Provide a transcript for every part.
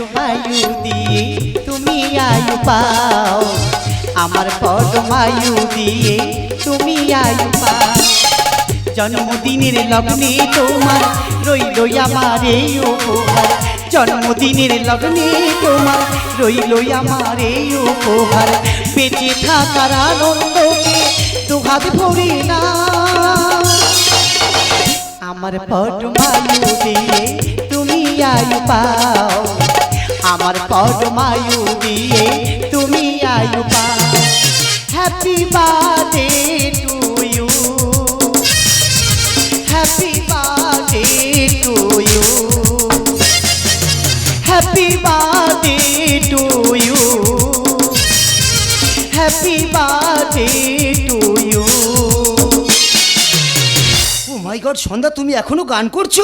পটমায়ু দিয়ে তুমি আয়ু পাও। আমার পটমায়ু দিয়ে তুমি আয়ু পাও। জন্মদিনের লগ্নে তোমার রইল আমার এই উপহার। জন্মদিনের লগ্নে তোমার রইল আমার এই উপহার। বেঁচে থাকার আনন্দকে দুহাত ভরে না আমার পটমায়ু দিয়ে তুমি আয়ু পাও। আমার পটমায়ু দিয়ে তুমি আয়ু পাও happy birthday to you happy birthday to you happy birthday to you happy birthday to you oh my god সন্ধ্যা, তুমি এখনও গান করছ?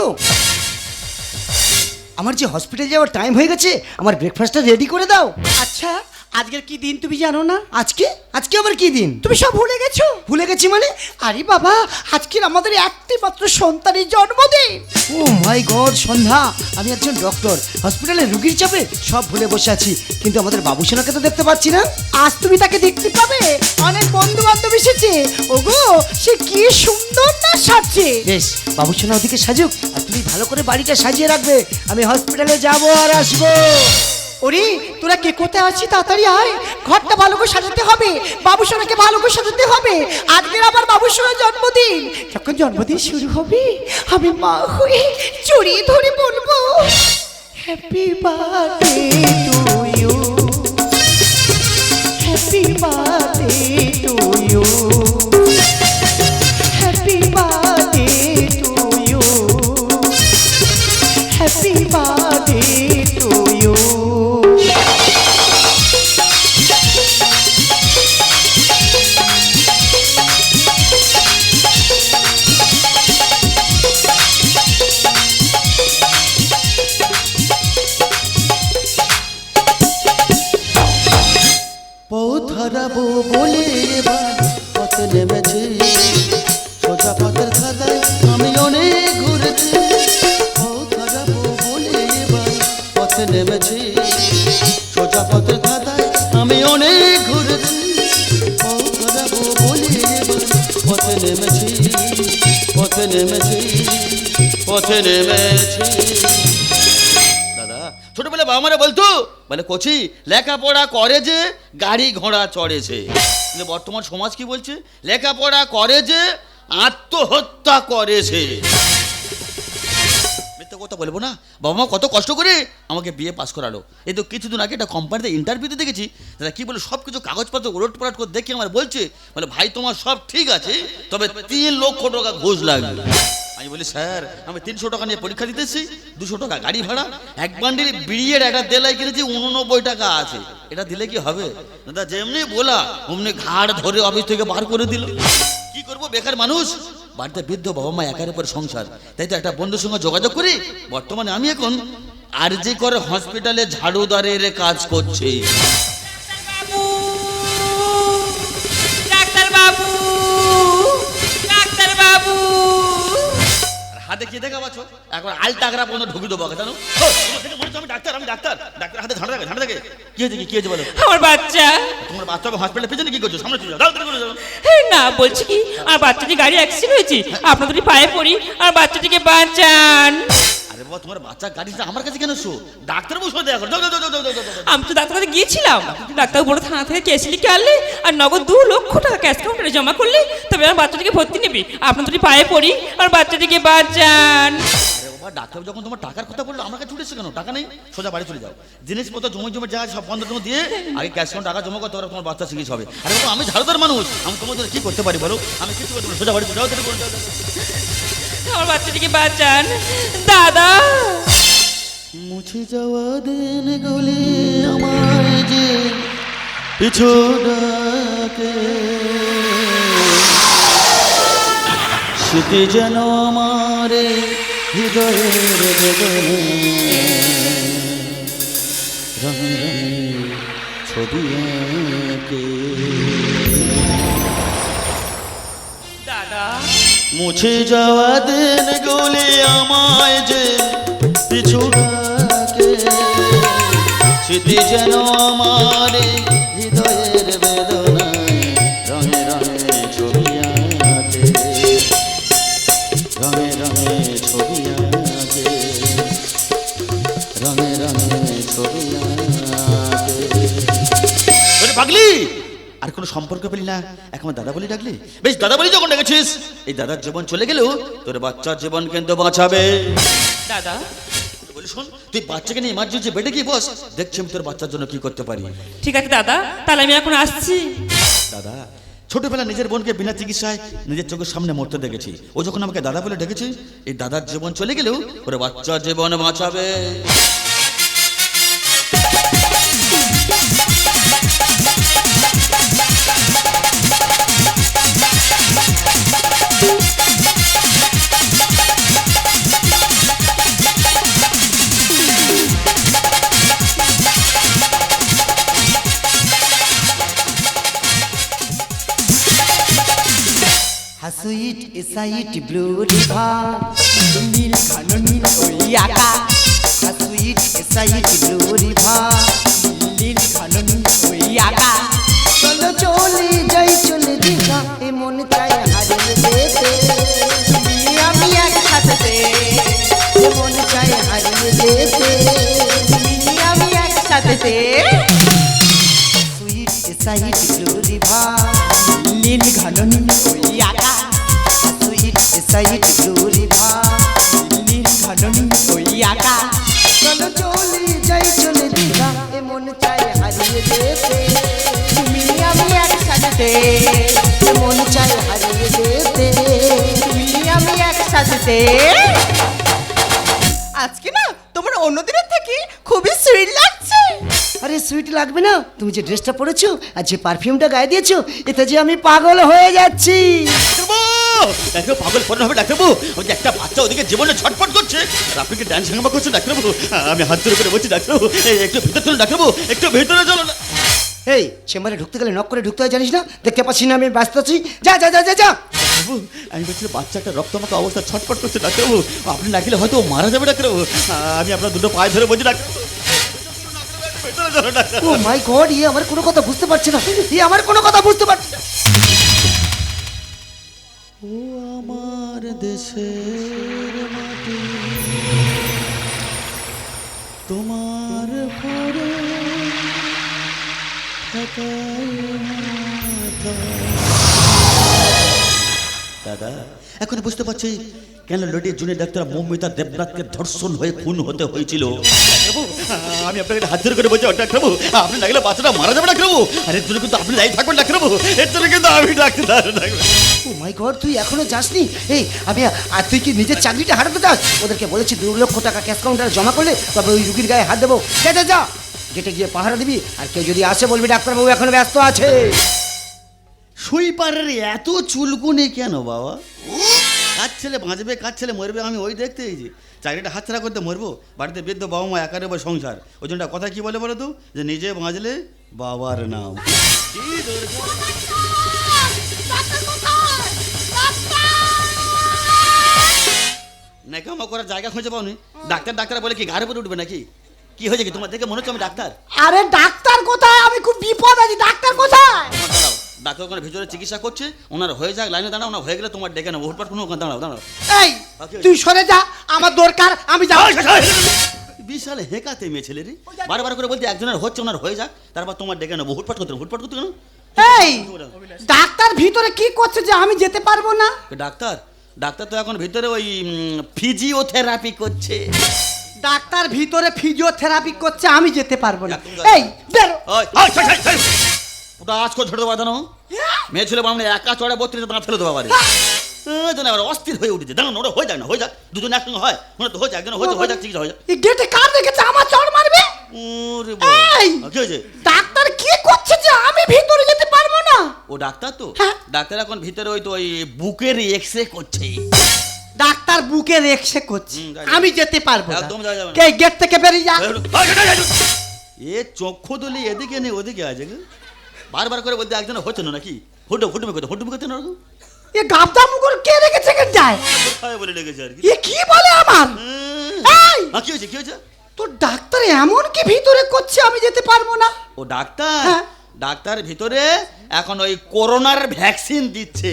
আমার যে হসপিটাল যাওয়ার টাইম হয়ে গেছে আমার ব্রেকফাস্টটা রেডি করে দাও। আচ্ছা আজকের কি দিন তুমি জানো না? আজকে? আজকে আবার কি দিন? তুমি সব ভুলে গেছো? ভুলে গেছি মানে? আরে বাবা আজকের আমাদের একটি মাত্র সন্তানের জন্মদিন। ও মাই গড সন্ধ্যা। আমি একজন ডক্টর হসপিটালে রুগীর চাপে সব ভুলে বসে আছি। কিন্তু আমাদের বাবুসোনাকে তো দেখতে পাচ্ছি না। আজ তুমি তাকে দেখতে পাবে। অনেক বন্ধু বান্ধব এসেছে। ওগো সে কি সুন্দর না সাজছে। বেশ বাবুসোনা ওদিকে সাজুক আর তুমি ভালো করে বাড়িটা সাজিয়ে রাখবে। আমি হসপিটালে যাব আর আসব। ওরে, তোরা কে কোথায় আছিস? তাড়াতাড়ি আয়। ঘরটা ভালো করে সাজাতে হবে। বাবু সোনাকে ভালো করে সাজাতে হবে। আজকের আবার বাবু সোনার জন্মদিন। যখন জন্মদিন শুরু হবে, আমি মা হয়ে জড়িয়ে ধরে বলব happy birthday to you happy birthday to you ছোটবেলা বাবা মারা বলতো? বলে, কচি, লেখাপড়া করে যে গাড়ি ঘোড়া চড়েছে বর্তমান সমাজ কি বলছে? লেখাপড়া করে যে, আত্মহত্যা করেছে মিথ্যা কথা বলব না। বাবা মা কত কষ্ট করে আমাকে বিয়ে পাস করালো। এই তো কিছুদিন আগে একটা কোম্পানিতে ইন্টারভিউতে দেখেছি দাদা, কি বলে সব কিছু কাগজপত্র ওলট পালট করে দেখে আমার বলছে। বলে, ভাই, তোমার সব ঠিক আছে, তবে তিন লক্ষ টাকা ঘুষ লাগবে। আমি বলি, স্যার, আমি তিনশো টাকা নিয়ে পরীক্ষা দিতেছি, দুশো টাকা গাড়ি ভাড়া, এক বান্ডিল বিড়িয়ের একটা দেলাই কিনেছি, উননব্বই টাকা আছে। এটা দিলে কি হবে? দাদা, যেমনি বলা, অমনি ঘাড় ধরে অফিস থেকে বার করে দিল। কি করব, বেকার মানুষ? বাড়িতে বৃদ্ধ বাবা মা একার উপর সংসার। তাই তো একটা বন্ধুর সঙ্গে যোগাযোগ করি। বর্তমানে আমি এখন আর যে করে হসপিটালে ঝাড়ুদারের কাজ করছি। হাতে কি দেখা পাচ্ছ? এখন আল টাকরা পর্যন্ত ঢুকি দেবো জানো? থেকে আমি ডাক্তার আমি ডাক্তার। ডাক্তার হাতে ঝাড়া থাকে ঝাড়া থাকে কি হয়েছে কি হয়েছে বলো? আমার বাচ্চা। তোমার বাচ্চা হসপিটালে পেছনে কি করছ? সামনে চলে যাও করে যাও। না বলছি কি আর বাচ্চাটি গাড়ি অ্যাক্সিডেন্ট হয়েছে। আপনার দুটি পায়ে পড়ি আর বাচ্চাটিকে বাঁচান। আরে বাবা তোমার বাচ্চা গাড়িটা আমার কাছে কেন শো ডাক্তার বসে দেখা করো। আমি তো ডাক্তার কাছে গিয়েছিলাম। ডাক্তার বড় থানা থেকে কেস লিখে আনলে আর নগদ দু লক্ষ টাকা ক্যাশ কাউন্টারে জমা করলে তবে আমার বাচ্চাটিকে ভর্তি নেবে। আপনার দুটি পায়ে পড়ি আর বাচ্চাটিকে বাঁচান। ডাক্তার যখন তোমার টাকার কথা বলল আমার কাছে ছুটেছে কেন? টাকা নেই? সোজা বাড়ি চলে যাও। জিনিসপত্র জমি জমি যা সব বন্ধ টন্ধ দিয়ে আগে ক্যাশ কাউন্ট টাকা জমা করতে পারো তোমার বাচ্চা চিকিৎসা হবে। আরে আমি ঝাড়ুদার মানুষ। আমি তোমার জন্য কি করতে পারি বলো? আমি কিছু করতে সোজা বাড়ি চলে যাও। আমার বাচ্চাটিকে বাঁচান। দাদা! মুছে যাওয়া দিন গুলি আমায় যে পিছু ডাকে। স্মৃতি যেন আমার হৃদয়ের বেদনে। রঙে রঙে ছবি আঁকে দাদা! মুছে যাওয়া দিন গুলি আমায় যে পিছু স্মৃতি যেন আমার সম্পর্ক পেলি না? এখন দাদা বলি ডাকলি? বেশ দাদা বলি যখন ডেকেছিস। এই দাদার জীবন চলে গেলেও তোর বাচ্চার জীবন কিন্তু বাঁচাবে। দাদা? বলি শোন তুই বাচ্চাকে নিয়ে ইমার্জেন্সি বেডে গিয়ে বস দেখছি আমি তোর বাচ্চার জন্য কি করতে পারি। ঠিক আছে দাদা। তাহলে আমি এখন আসছি। দাদা ছোটবেলা নিজের বোনকে বিনা চিকিৎসায় নিজের চোখের সামনে মরতে দেখেছি। ও যখন আমাকে দাদা বলে ডেকেছে এই দাদার জীবন চলে গেলেও ওর বাচ্চার জীবন বাঁচাবে। হাসুইট এসাইট ব্লু রিভার নীল ঘন নীল ওই আকাশ হাসুইট এসাইট ব্লু রিভার নীল ঘন নীল ওই আকাশ চলো চলে যাই চলে দীঘা এ মন চাই হারিয়ে যেতে তুমি আমি একসাথে এ মন চাই হারিয়ে যেতে তুমি আমি একসাথে সুইট এসাইট একসাথে আজকে না তোমার অন্য দিনের থেকে খুবই সুইট লাগছে। আরে সুইট লাগবে না। তুমি যে ড্রেসটা পরেছো আর যে পারফিউমটা গায়ে দিয়েছ এতে যে আমি পাগল হয়ে যাচ্ছি। ডাক্তারবাবু ডাক্তার পাগল ফোন হবে ডাক্তারবাবু। ওই যে একটা বাচ্চা ওদিকে জীবনে ছটফট করছে। আর আপনি কি ডান্স হাঙ্গামা করছেন ডাক্তারবাবু? আমি হাত ধরে করে বলছি ডাক্তারবাবু এই একটু ভিতরে চলুন ডাক্তারবাবু একটু ভিতরে চলো না এই চেম্বারে ঢুকতে গেলে নক করে ঢুকতে হয় জানিস না? দেখতে পাচ্ছি না আমি ব্যস্ত আছি। যা যা যা যা যা! বাবু আমি বলছি বাচ্চা একটা রক্তমাখা অবস্থা ছটফট করছে ডাক্তারবাবু আপনি না গেলে হয়তো মারা যাবে ডাক্তারবাবু আমি আপনার দুটো পায়ে ধরে বলছি ডাক্তার ও মাই গড ই আমার কোনো কথা বুঝতে পারছে না। ই আমার কোনো কথা বুঝতে পারছে না। ও আমার দেশের মাটি। তোমার দাদা এখন বুঝতে পারছি কেন লেডি জুনিয়র ডাক্তার মৌমিতা দেবনাথকে ধর্ষণ হয়ে খুন হতে হয়েছিল। আমি আপনাকে হাত ধরে করে বলছি ডাক্তারবাবু আপনি লাগলে বাচ্চাটা মারা যাবে ডাক্তারবাবু। আর এর জন্য কিন্তু আপনি দায়ী থাকবেন ডাক্তারবাবু। এর জন্য কিন্তু আমি ডাক্তার ডাক্তার ও মাই গড তুই এখনও যাসনি? এই আমি আর তুই কি নিজের চাকরিটা হারাতে চাস? ওদেরকে বলেছি দু লক্ষ টাকা ক্যাশ কাউন্টারে জমা করলে তবে ওই রুগীর গায়ে হাত দেবো। যা যা। গেটে গিয়ে পাহারা দিবি, আর কেউ যদি আসে বলবি, ডাক্তারবাবু এখন ব্যস্ত আছে। সুইপারের এত চুলকুনি কেন বাবা? কাজ ছেলে বাঁচবে কাজ ছেলে মরবে, আমি ওই দেখতে এসেছি চাকরিটা হাতছাড়া করতে মরবো, বাড়িতে বৃদ্ধ বাবা মা একারে বা সংসার। ওই জন্য কথা কি বলে বলো তো? যে নিজে বাঁচলে বাবার নাম। কি দরকার? নেকামো করার জায়গা খুঁজে পাওনি। ডাক্তার ডাক্তার বলে কি ঘাড়ে পরে উঠবে নাকি? কি হয়েছে কি? তোমার দেখে মনে হচ্ছে আমি ডাক্তার? আরে ডাক্তার কোথায়? আমি খুব বিপদ আছি। ডাক্তার কোথায়? দাঁড়াও। ডাক্তার ওখানে ভিতরে চিকিৎসা করছে ওনার হয়ে যাক লাইনে দাঁড়াও ওনার হয়ে গেলে তোমার ডেকে নেব। হুটপাট কোনো ওখানে দাঁড়াও দাঁড়াও। এই তুই সরে যা আমার দরকার আমি যাব। বিশাল হেকাতে মেয়ে ছেলে রে। বারবার করে বলতে একজনের হচ্ছে ওনার হয়ে যাক তারপর তোমার ডেকে নেব। হুটপাট করতে হুটপাট করতে কেন? এই ডাক্তার ভিতরে কি করছে যে আমি যেতে পারব না? ডাক্তার ডাক্তার তো এখন ভিতরে ওই ফিজিওথেরাপি করছে। ডাক্তার ভিতরে ফিজিওথেরাপি করছে আমি যেতে পারব না। এই বেরো। ওটা আজ করে ছোট দেবো দানো মেয়ে ছেলে বামনে একা চড়ে বত্রিশ দাঁড়া ফেলে দেবো আবার। অস্থির হয়ে উঠেছে। দাঁড়ান ওটা হয়ে যাক না হয়ে যাক। দুজন একসঙ্গে হয়। মনে তো হয়ে যাক একজন হয়ে হয়ে যাক চিকিৎসা হয়ে যাক। এই গেটে কার দেখেছে? আমার চড় মারবে? ওরে। এই! কি হয়েছে? ডাক্তার কি করছে যে আমি ভিতরে যেতে পারব না? ও ডাক্তার তো? হ্যাঁ। ডাক্তার এখন ভিতরে ওই তো ওই বুকের এক্স রে করছে। ডাক্তার বুকে রেখে করছে। আমি যেতে পারব একদম। কে গেট থেকে বেরিয়ে যা। এ চক্ষু তুলি এদিকে নেই ওদিকে আছে বারবার করে বলতে একজন হচ্ছে না নাকি? হুটু হুটুমি করতে হুটুমি করতে না এ গাবদা মুগুর কে রেখেছে কে যায়? কোথায় বলে লেগেছে আর কি। এ কি বলে আমার? এই! হ্যাঁ, কি হয়েছে কি হয়েছে? তোর ডাক্তার এমন কি ভিতরে করছে আমি যেতে পারব না? ও ডাক্তার? হ্যাঁ। ডাক্তার ভিতরে এখন ওই করোনার ভ্যাকসিন দিচ্ছে।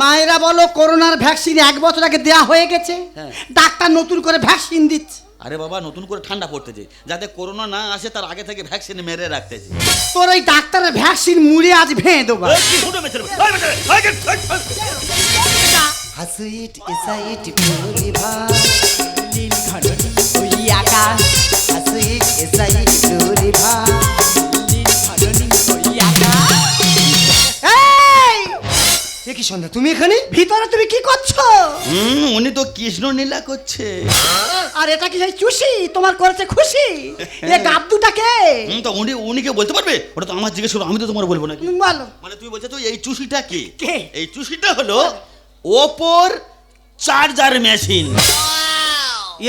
মায়েরা বলো করোনার ভ্যাকসিন এক বছর আগে দেয়া হয়ে গেছে। হ্যাঁ। ডাক্তার নতুন করে ভ্যাকসিন দিচ্ছে। আরে বাবা নতুন করে ঠান্ডা পড়তেছে। যাতে করোনা না আসে তার আগে থেকে ভ্যাকসিন মেরে রাখতেছে। তোর ওই ডাক্তারের ভ্যাকসিন মুড়ে আজ ভেঙে দেবো। হাসুইট এসাইট ব্লুরিভা নীল ঘন ওই আকাশ। হাসুইট এসাইট নীল কি সন্ধ্যা? তুমি এখানে? ভিতরে তুমি কি করছ? হুম উনি তো কৃষ্ণ নীলা করছে। আর এটা কি সেই চুষি? তোমার করেছে খুশি? এ গাবদুটাকে হুম তো উনি উনিকে বলতে পারবে? ওটা তো আমার জিজ্ঞেস করো আমি তো তোমার বলব না বলো। মানে তুমি বলছো তো এই চুষিটা কি? কে? এই চুষিটা হলো ওপর চার্জার মেশিন।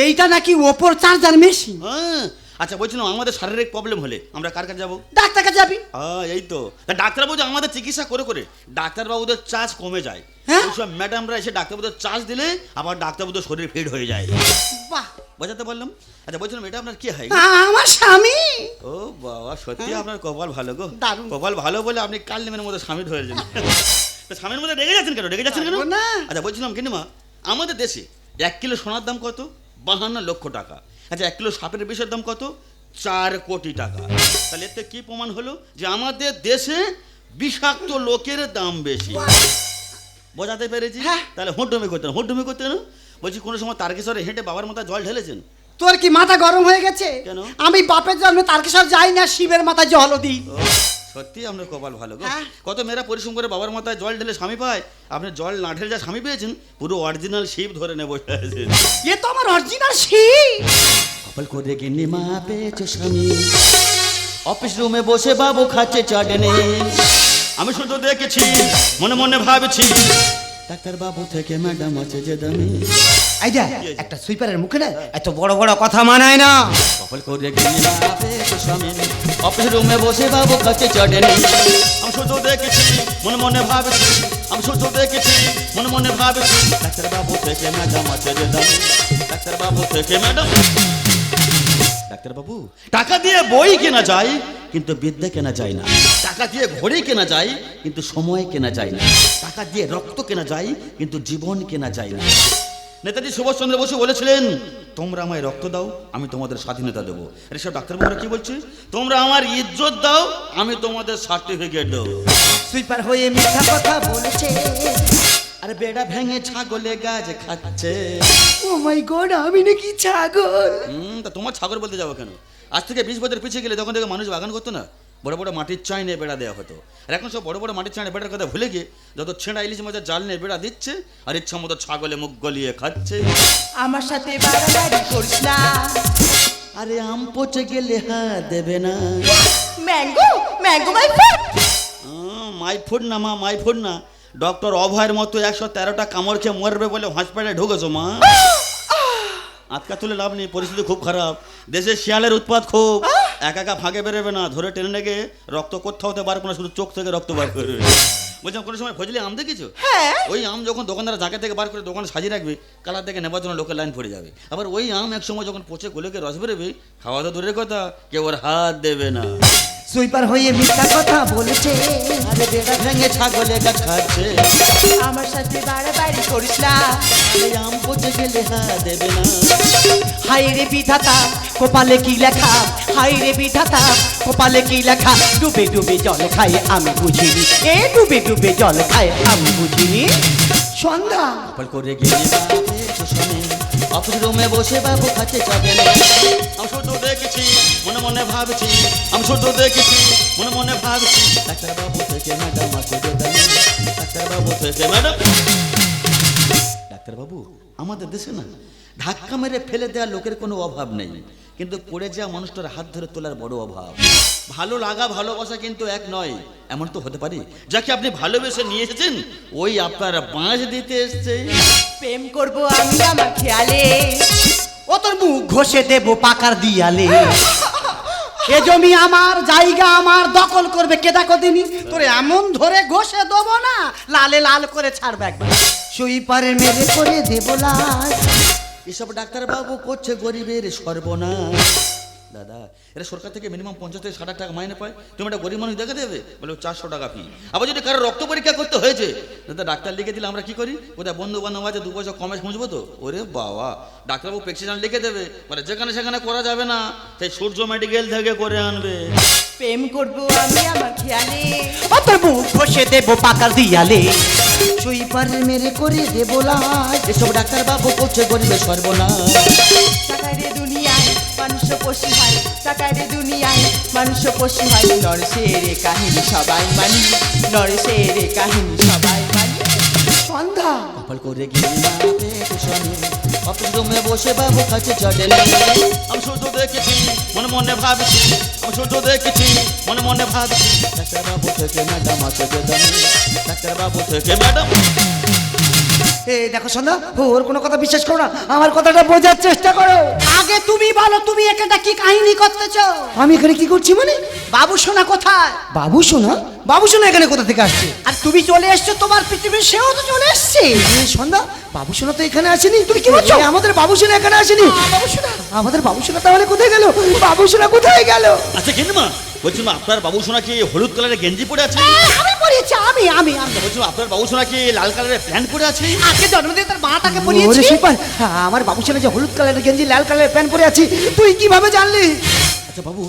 এইটা নাকি ওপর চার্জার মেশিন? হ্যাঁ আচ্ছা বলছিলাম আমাদের শারীরিক প্রবলেম হলে আমরা কার কাছে যাব? ডাক্তার কাছে যাবি? হ্যাঁ এই তো। ডাক্তারবাবু যে আমাদের চিকিৎসা করে করে ডাক্তারবাবুদের চার্জ কমে যায়। হ্যাঁ? ওইসব ম্যাডামরা এসে ডাক্তারবাবুদের চার্জ দিলে আবার ডাক্তারবাবুদের শরীর ফিট হয়ে যায়। বাহ! বোঝাতে পারলাম? আচ্ছা বলছিলাম এটা আপনার কি হয় আমার স্বামী! ও বাবা সত্যি আপনার কপাল ভালো গো। হ্যাঁ। কপাল ভালো বলে আপনি কাল নেমের মধ্যে স্বামী তো স্বামীর মধ্যে রেগে যাচ্ছেন কেন? রেগে যাচ্ছেন কেন? না। আচ্ছা বলছিলাম কিনিমা আমাদের দেশে এক কিলো সোনার দাম কত? বাহান্ন লক্ষ টাকা। আচ্ছা এক কিলো সাপের বিষের দাম কত? চার কোটি টাকা। তাহলে এতে কি প্রমাণ হলো? যে আমাদের দেশে বিষাক্ত লোকের দাম বেশি। বোঝাতে পেরেছি? হ্যাঁ। তাহলে হোটডমি করতেন হোটডমি করতেন বলছি কোনো সময় তারকেশ্বরে হেঁটে বাবার মাথায় জল ঢেলেছেন? তোর কি মাথা গরম হয়ে গেছে? কেন? আমি বাপের জন্মে তারকেশ্বর যাই না শিবের মাথায় জল দিই। সত্যি আপনার কপাল ভালো গো। হ্যাঁ। কত মেয়েরা পরিশ্রম করে বাবার মাথায় জল ঢেলে স্বামী পায়। আপনি জল না ঢেলে যা স্বামী পেয়েছেন পুরো অরিজিনাল শিব ধরে আছেন এ তো আমার অরিজিনাল শিব। কপাল করে গিন্নি মা পেয়েছ স্বামী। অফিস রুমে বসে বাবু খাচ্ছে চাটনে। আমি শুধু দেখেছি মনে মনে ভাবছি ডাক্তার বাবু থেকে ম্যাডাম আছে যে দামি। এই যা একটা সুইপারের মুখে না এত বড় বড় কথা মানায় না। কপাল করে গিন্নি মা পেয়েছ স্বামী। অফিস রুমে বসে বাবু খাচ্ছে চাটনে। আমি শুধু দেখেছি মনে মনে ভাবছি আমি শুধু দেখেছি মনে মনে ভাবছি ডাক্তার বাবু থেকে ম্যাডাম আছে যে দামি। ডাক্তার বাবু থেকে ম্যাডাম। ডাক্তারবাবু। টাকা দিয়ে বই কেনা যায় কিন্তু বিদ্যা কেনা যায় না। টাকা দিয়ে ঘড়ি কেনা যায় কিন্তু সময় কেনা যায় না। টাকা দিয়ে রক্ত কেনা যায় কিন্তু জীবন কেনা যায় না। নেতাজি সুভাষচন্দ্র বসু বলেছিলেন তোমরা আমায় রক্ত দাও আমি তোমাদের স্বাধীনতা দেবো। আর এসব ডাক্তারবাবুরা কি বলছে? তোমরা আমার ইজ্জত দাও আমি তোমাদের সার্টিফিকেট দেবো। সুইপার হয়ে মিথ্যা কথা বলেছে। আরে বেড়া ভেঙে ছাগলে গাছ খাচ্ছে। ও মাই গড আমি নাকি ছাগল? হুম তা তোমার ছাগল বলতে যাব কেন? আজ থেকে বিশ বছর পিছিয়ে গেলে তখন থেকে মানুষ বাগান করতো না বড় বড় মাটির চাই নিয়ে বেড়া দেওয়া হতো। আর এখন সব বড় বড় মাটির চাই বেড়ার কথা ভুলে গিয়ে যত ছেঁড়া ইলিশ মাছের জাল নিয়ে বেড়া দিচ্ছে আর ইচ্ছা মতো ছাগলে মুখ গলিয়ে খাচ্ছে। আমার সাথে বাড়াবাড়ি করিস না। আরে আম পচে গেলে হা দেবে না। Mango mango my my food না মা মাই ফুড না। ডক্টর অভয়ের মতো একশো তেরোটা কামড় খেয়ে মরবে বলে হসপিটালে ঢুকেছো, মা। আটকা তুলে লাভ নেই, পরিস্থিতি খুব খারাপ। দেশের শিয়ালের উৎপাত খুব। একা একা ফাঁকে বেরোবে না, ধরে টেনে লেগে রক্ত কোথাও হতে পারবে না শুধু চোখ থেকে রক্ত বার করবে। বলছিলাম কোনো সময় ফজলি আম দেখেছ? হ্যাঁ। ওই আম যখন দোকানদার জায়গা থেকে বার করে দোকান সাজিয়ে রাখবে কালার থেকে নেবার জন্য লোকের লাইন পড়ে যাবে। আবার ওই আম এক সময় যখন পচে গলেকে রস বেরোবে খাওয়া তো দূরের কথা কেউ ওর হাত দেবে না। সুইপার হয়ে মিথ্যা কথা বলেছে। আরে বেড়া ভেঙে ছাগলে খাচ্ছে আমার সাথে বাড়াবাড়ি করিস না। আম পচে গেলে হাত দেবে না। হাই রে বিধাতা কপালে কি লেখা? হাই রে বিধাতা, কপালে কি লেখা? ডুবে ডুবে জল খাই আমি বুঝিনি এ ডুবে ডুবে জল খাই আমি বুঝিনি সন্ধ্যা। কপাল করে গিয়ে অফিস রুমে বসে বাবু খাচ্ছে যাবে না। আমি শুধু দেখেছি, মনে মনে ভাবছি। আমি শুধু দেখেছি, মনে মনে ভাবছি। ডাক্তার বাবু থেকে ম্যাডাম যে ডাক্তার বাবু থেকে ম্যাডাম। ডাক্তার বাবু, আমাদের দেশে না, ধাক্কা মেরে ফেলে দেওয়া লোকের কোনো অভাব নেই। কিন্তু পড়ে যাওয়া মানুষটার হাত ধরে তোলার বড় অভাব। ভালো লাগা, ভালোবাসা কিন্তু এক নয়, এমন তো হতে পারে। যাকে আপনি ভালোবেসে নিয়ে এসেছেন, ওই আপনার বাঁশ দিতে এসছে। প্রেম করব আমি আমার খেয়ালে, ও তোর মুখ ঘষে দেবো পাকার দিয়ালে। এ জমি আমার, জায়গা আমার, দখল করবে কে দেখো দিনি? তোর এমন ধরে ঘষে দেবো না, লালে লাল করে ছাড়বে একবার। সুইপারে মেরে করে দেব লাজ এসব ডাক্তারবাবু করছে গরিবের সর্বনাশ। দাদা এরা সরকার থেকে মিনিমাম পঞ্চাশ থেকে ষাট টাকা মাইনে পায়। তুমি একটা গরিব মানুষ দেখে দেবে? বলে চারশো টাকা ফি আবার যদি কারও রক্ত পরীক্ষা করতে হয়েছে দাদা ডাক্তার লিখে দিলে আমরা কি করি? কোথায় বন্ধু বান্ধব আছে দু পয়সা কমে খুঁজবো তো? ওরে বাবা ডাক্তারবাবু প্রেসক্রিপশন লিখে দেবে। মানে যেখানে সেখানে করা যাবে না। সেই সূর্য মেডিকেল থেকে করে আনবে। প্রেম করব আমি আমার খেয়ালে। ও মুখ ঘষে দেবো পাকার দিয়ালে সুইপার মেরে করে দেবো লাজ এসব ডাক্তারবাবু করছে গরিবের সর্বনাশ। মানুষ পশু হয় টাকারে দুনিয়ায় মানুষ পশু হয়। নরসের কাহিনী সবাই মানি নরসের কাহিনী সবাই মানি। সন্ধ্যা। কপাল করে রুমে বসে বাবু কাছে চটেলে। আমি শুধু দেখেছি মনে মনে ভাবছি আমি শুধু দেখেছি মনে মনে ভাবছি। ডাক্তার বাবু থেকে ম্যাডাম আছে ডাক্তার বাবু থেকে ম্যাডাম। এ দেখো সন্ধ্যা ওর কোনো কথা বিশ্বাস করো না আমার কথাটা বোঝার চেষ্টা করো। আগে তুমি বলো তুমি এখানটা কি কাহিনী করতেছো? আমি এখানে কি করছি মানে? বাবু সোনা কোথায়? বাবু সোনা? বাবু সোনা এখানে কোথা থেকে আসছে? আর তুমি চলে এসছো তোমার পৃথিবীর সেও তো চলে এসছে। সন্ধ্যা বাবু সোনা তো এখানে আসেনি। তুমি কি বলছো? আমাদের বাবু সোনা এখানে আসেনি। বাবু সোনা আমাদের বাবু সোনা তাহলে কোথায় গেল? বাবু সোনা কোথায় গেল? আচ্ছা কিন্তু মা বলছিলাম আপনার বাবু সোনা কি হলুদ কালারের গেঞ্জি পরে আছে? আমি পরেছি আমি আমি আমি। বলছিলাম আপনার বাবু সোনা কি লাল কালারের প্যান্ট পরে আছে? আজকে জন্মদিন তার মাটাকে পরিয়েছি। সুপার আমার বাবু ছেলে যে হলুদ কালারের গেঞ্জি লাল কালারের প্যান্ট পরে আছে তুই কীভাবে জানলি? আচ্ছা বাবু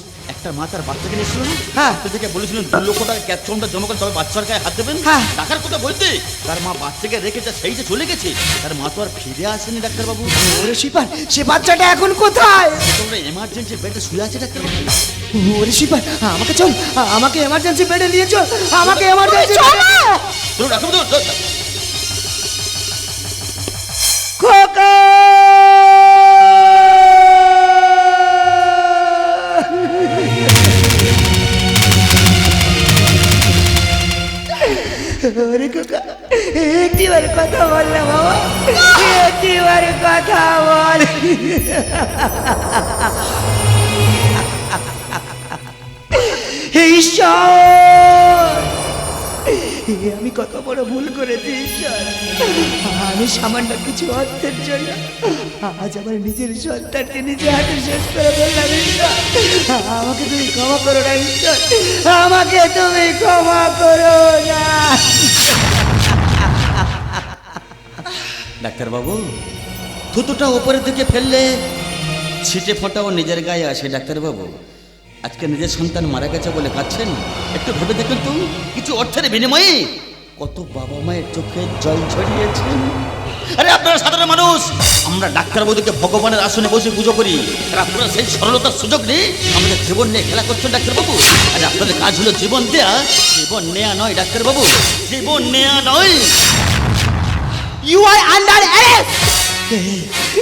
একটা মা তার বাচ্চাকে নিয়েছিল হ্যাঁ। তো থেকে বলেছিলেন দু লক্ষ টাকা ক্যাশ ফর্মটা জমা করে তবে বাচ্চার গায়ে হাত দেবেন? হ্যাঁ। টাকার কথা বলতে তার মা বাচ্চাকে রেখেছে সেই যে চলে গেছে তার মা তো আর ফিরে আসেনি ডাক্তারবাবু। ওরে শিপার সে বাচ্চাটা এখন কোথায়? তোমরা এমার্জেন্সি বেডে শুয়ে আছে ডাক্তারবাবু। ওরে শিপার আমাকে চল আমাকে এমার্জেন্সি বেডে নিয়ে চল আমাকে এমার্জেন্সি চলো ডাক্তারবাবু হে আমি কত বড় ভুল করেছি আমি সামান্য কিছু অর্থের জন্য আজ আমার নিজের সন্তানকে নিজে হাতে শেষ করে ঈশ্বর। আমাকে তুমি ক্ষমা করো না, ঈশ্বর। আমাকে তুমি ক্ষমা করো না। ডাক্তারবাবু থুতুটা উপরের দিকে ফেললে ছিটে ফোটাও নিজের গায়ে আসে ডাক্তারবাবু। আজকে নিজের সন্তান মারা গেছে বলে কাঁদছেন? একটু ভেবে দেখুন তো, কিছু অর্থের বিনিময়ে। কত বাবা মায়ের চোখে জল ঝরিয়েছেন। আরে আপনারা সাধারণ মানুষ, আমরা ডাক্তারবাবুকে ভগবানের আসনে বসে পুজো করি। আর আপনারা সেই সরলতার সুযোগ নেই আমাদের জীবন নিয়ে খেলা করছেন ডাক্তারবাবু। আর আপনাদের কাজ হলো জীবন দেয়া, জীবন নেয়া নয় ডাক্তারবাবু। জীবন নেয়া নয়। ইউ আর আন্ডার অ্যারেস্ট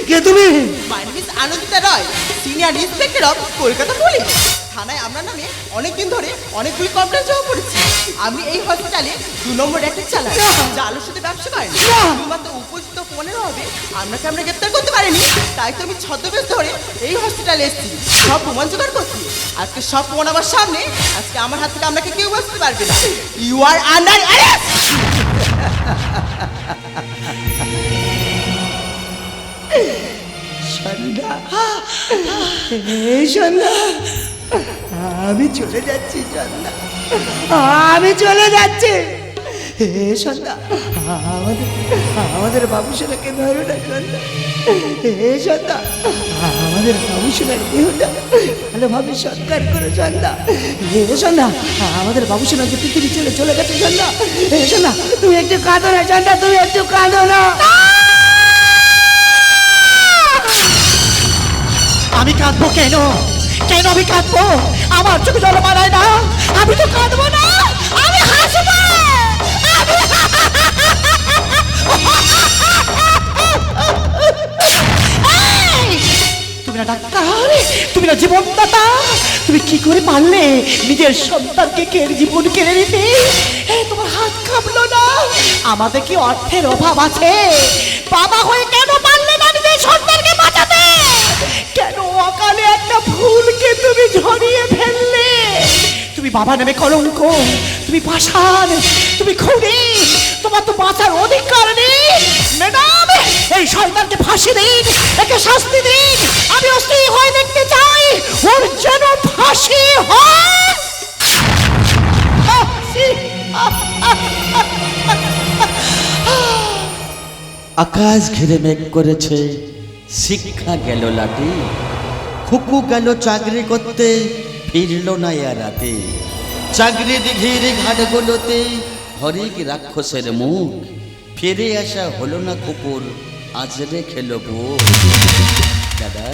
কে? তুমি? My name is Anandita Roy senior inspector of Kolkata police থানায় আমরা নামে অনেকদিন ধরে অনেকগুলি কমপ্লেন জমা পড়েছি আমি এই হসপিটালে দু নম্বর একটা চালাই। যা আলোর সাথে ব্যবসা করেন শুধুমাত্র উপযুক্ত ফোনের হবে আপনাকে আমরা গ্রেপ্তার করতে পারিনি। তাই তো আমি ছদ্মবেশ ধরে এই হসপিটালে এসেছি। সব প্রমাণ জোগাড় করছি। আজকে সব প্রমাণ আমার সামনে। আজকে আমার হাত থেকে আপনাকে কেউ বাঁচতে পারবে না। ইউ আর আন্ডার অ্যারেস্ট সন্ধ্যা। এই সন্ধ্যা। আমি চলে যাচ্ছি, সন্ধ্যা। আমি চলে যাচ্ছি। হে সন্ধ্যা। আমাদের আমাদের বাবু সোনাকে ধরো না, সন্ধ্যা। হে সন্ধ্যা। আমাদের বাবু সোনার দেহটা ভালোভাবে সৎকার করো, সন্ধ্যা। হে সন্ধ্যা। আমাদের বাবু সোনা যে পৃথিবী ছেড়ে চলে গেছে, সন্ধ্যা। হে সন্ধ্যা, তুমি একটু কাঁদো না, সন্ধ্যা, তুমি একটু কাঁদো না। আমি কাঁদবো কেন? কেন আমি কাঁদবো? আমার চোখে জল মারায় না। আমি তো কাঁদবো না। আমি হাসবো। তুমি না ডাক্তার, তুমি না জীবনদাতা। তুমি কি করে পারলে নিজের সন্তানকে কেড়ে জীবন কেড়ে নিতে? তোমার হাত কাঁপলো না। আমাদের কি অর্থের অভাব আছে? বাবা হয়ে ফুলকে তুমি ঝরিয়ে ফেললে। তুমি বাবা নামে কলঙ্ক, তুমি পাষাণ, তুমি খুনি তোমার তো বাঁচার অধিকার নেই। ম্যাডাম, এই শয়তানকে ফাঁসি দিন, একে শাস্তি দিন। আমি অস্থির হয়ে দেখতে চাই, ওর যেন ফাঁসি হয়। আকাশ ঘিরে মেঘ করেছে, শিক্ষা গেল লাটে খুকু গেল চাকরি করতে? ফিরল না এরাতে রাতে। চাকরি দিঘির ঘাটগুলোতে হরিক রাক্ষসের মুখ। ফিরে আসা হলো না কুকুর আজরে খেলো বউ দাদা।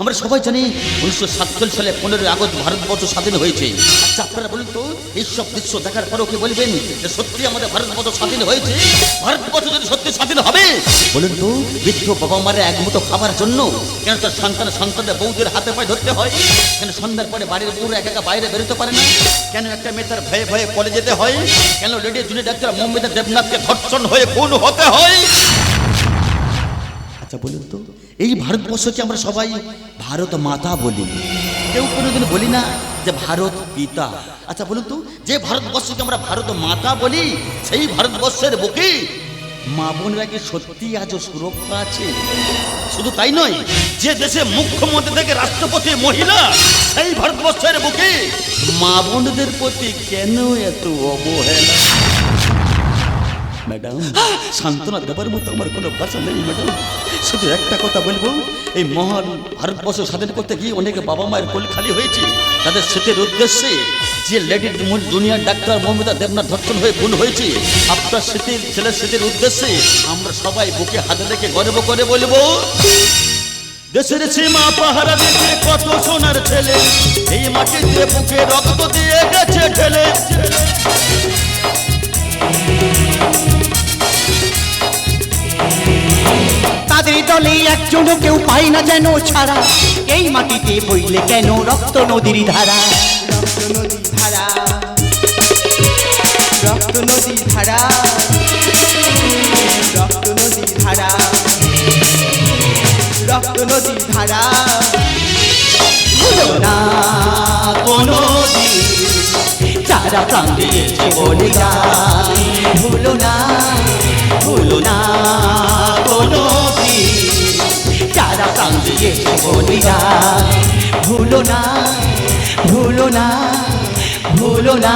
আমরা সবাই জানি উনিশশো সাতচল্লিশ সালে পনেরোই আগস্ট ভারতবর্ষ স্বাধীন হয়েছে। আচ্ছা আপনারা বলুন তো, এইসব দৃশ্য দেখার পরেও কি বলবেন যে সত্যি আমাদের ভারতবর্ষ স্বাধীন হয়েছে? ভারতবর্ষ যদি সত্যি স্বাধীন হবে, বলুন তো, বৃদ্ধ বাবা মারা এক মুঠো খাবার জন্য কেন তার সন্তান সন্তানদের বউদের হাতে পায়ে ধরতে হয়? কেন সন্ধ্যার পরে বাড়ির বউরা একা একা বাইরে বেরোতে পারে না? কেন একটা মেয়ে তার ভয়ে ভয়ে কলে যেতে হয়? কেন লেডি জুনিয়র ডাক্তার মৌমিতা দেবনাথকে ধর্ষণ হয়ে খুন হতে হয়? আচ্ছা বলুন তো এই ভারতবর্ষকে আমরা সবাই ভারত মাতা বলি। কেউ কোনোদিন বলি না যে ভারত পিতা। আচ্ছা বলুন তো যে ভারতবর্ষকে আমরা ভারত মাতা বলি সেই ভারতবর্ষের বুকে মা বোনেরা কি সত্যি আজও সুরক্ষা আছে? শুধু তাই নয় যে দেশে মুখ্যমন্ত্রী থেকে রাষ্ট্রপতি মহিলা সেই ভারতবর্ষের বুকে মা বোনদের প্রতি কেন এত অবহেলা? ম্যাডাম সান্ত্বনা দেবার মতো আমার কোনো ভাষা নেই ম্যাডাম। শুধু একটা কথা বলব, এই মহান ভারতবর্ষ স্বাধীন করতে গিয়ে অনেকে বাবা মায়ের কোল খালি হয়েছে। তাদের স্মৃতির উদ্দেশ্যে যে লেডি দুনিয়ার ডাক্তার মমিতা দেবনাথ ধর্ষণ হয়ে খুন হয়েছে, আপনার স্মৃতির, ছেলের স্মৃতির উদ্দেশ্যে আমরা সবাই বুকে হাতে রেখে গর্ব করে বলব, দেশের সীমা পাহারা দিতে কত সোনার ছেলে, এই মাটিতে বুকে রক্ত দিয়ে গেছে ঢেলে। দলে একজনও কেউ পায় না যেন ছাড়া। এই মাটিতে বইলে কেন রক্ত নদীর ধারা? রক্ত নদী ধারা। রক্ত নদী ধারা। রক্ত নদী ধারা। রক্ত নদী ধারা। ভুলো না ভুলো না কোনো দিন যারা প্রাণ দিয়েছে বলিদান ভুলো না ভুলো না ভুলো না।